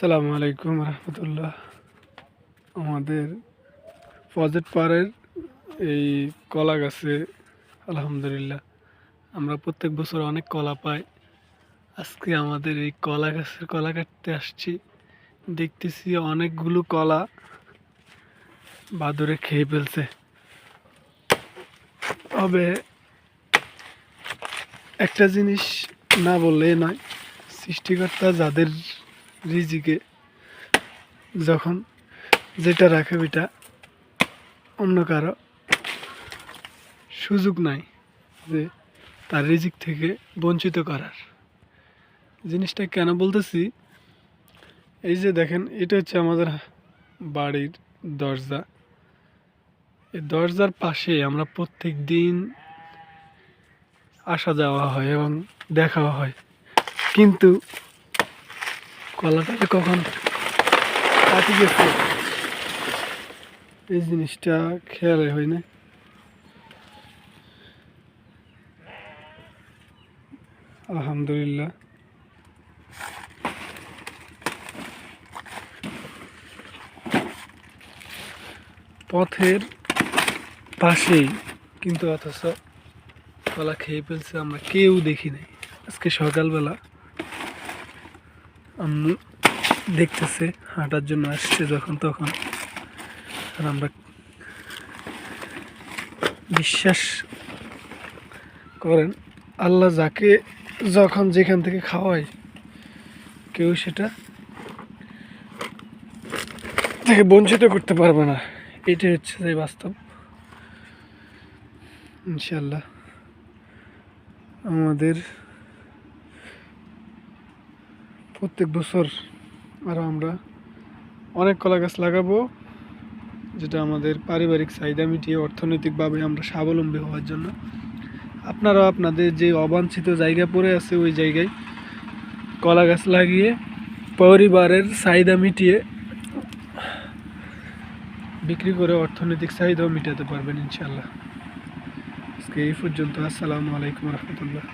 আসসালামু আলাইকুম রহমতুল্লাহ। আমাদের ফজেট পাড়ের এই কলা গাছে, আলহামদুলিল্লাহ, আমরা প্রত্যেক বছর অনেক কলা পাই। আজকে আমাদের এই কলা গাছের কলা কাটতে আসছি। দেখতেছি অনেকগুলো কলা বাদুরে খেয়ে ফেলছে। তবে একটা জিনিস না বললে নয়, সৃষ্টিকর্তা যাদের রিজিকে যখন যেটা রাখে ওইটা অন্য কারও সুযোগ নাই যে তার রিজিক থেকে বঞ্চিত করার। জিনিসটা কেন বলতেছি? এই যে দেখেন, এটা হচ্ছে আমাদের বাড়ির দরজা। এই দরজার পাশে আমরা প্রত্যেক দিন আসা যাওয়া হয় এবং দেখাও হয়। কিন্তু কলাটাকে কখন কাটি গেছে। এই জিনিসটা খেয়াল হয় না। আলহামদুলিল্লাহ। পথের পাশেই কিন্তু অথচ কলা খেয়ে ফেলছে আমরা, কেউ দেখি নাই। আজকে সকালবেলা দেখতেছে, হাঁটার জন্য আসছে যখন তখন। আর আমরা বিশ্বাস করেন, আল্লাহ যাকে যখন যেখান থেকে খাওয়ায়, কেউ সেটা থেকে বঞ্চিত করতে পারবে না। এটাই হচ্ছে যে বাস্তব। ইনশাল্লাহ আমাদের প্রত্যেক বছর আরও আমরা অনেক কলা গাছ লাগাবো, যেটা আমাদের পারিবারিক চাহিদা মিটিয়ে অর্থনৈতিকভাবে আমরা স্বাবলম্বী হওয়ার জন্য। আপনারাও আপনাদের যে অবাঞ্ছিত জায়গা পড়ে আছে, ওই জায়গায় কলা গাছ লাগিয়ে পরিবারের চাহিদা মিটিয়ে বিক্রি করে অর্থনৈতিক চাহিদাও মিটাতে পারবেন ইনশাল্লাহ আজকে এই পর্যন্ত, আসসালামু আলাইকুম রহমতুল্লাহ।